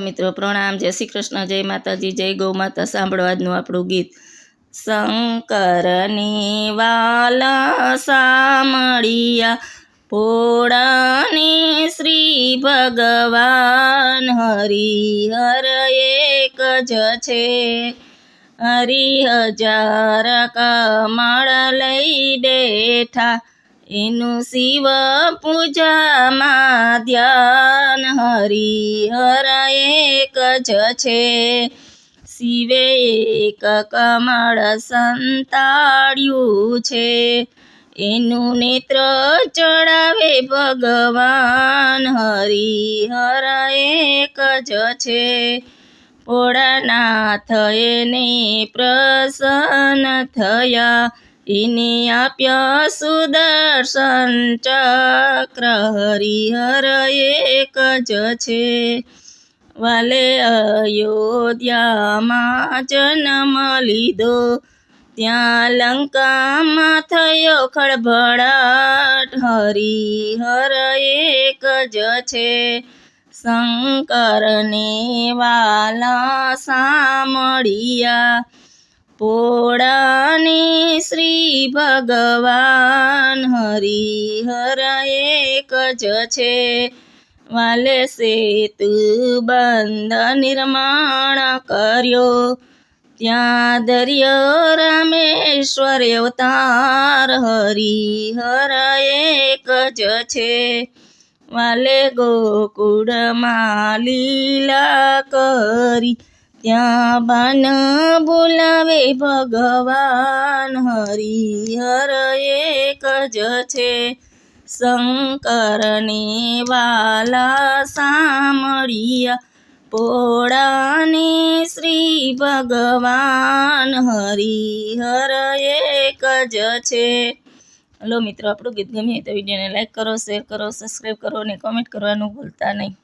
મિત્રો. પ્રણામ. જય શ્રી કૃષ્ણ. જય માતાજી. જય ગૌ માતા. સાંભળો આજનું આપણું ગીત. શંકરની વાલા સામળિયા પોળાની શ્રી ભગવાન હરિહર એક જ છે. હરિહજાર કમળ લઈ બેઠા એનું શિવ પૂજામાં ધ્યાન હરિહર એક જ છે. શિવે એક કમળ સંતાડ્યું છે. એનું નેત્ર ચડાવે ભગવાન હરિહર એક જ છે. ભોળાનાથ એને પ્રસન્ન થયા. એને આપ્યા સુદર્શન ચક્ર હરિહર એક જ છે. વાલે અયોધ્યામાં જન્મ લીધો, ત્યાં લંકામાં થયો ખળભળાટ, હરિહર એક જ છે. શંકરને વાલા સામળિયા પોળાની શ્રી ભગવાન હરિહર એક જ છે. વાલે સેતુ બંધ નિર્માણ કર્યો. ત્યાં દરિયો રામેશ્વર અવતાર હરિહર એક જ છે. વાલે ગોકુળમાં લીલા કરી ત્યાં બાન બોલાવે ભગવાન, હરિહર એક જ છે. શંકરને વાલા સામળિયા પોળાને શ્રી ભગવાન, હરિહર એક જ છે. હલો મિત્રો, આપણું ગીત ગમ્યું તો વિડીયોને લાઈક કરો, શેર કરો સબસ્ક્રાઈબ કરો અને કોમેન્ટ કરવાનું ભૂલતા નહીં.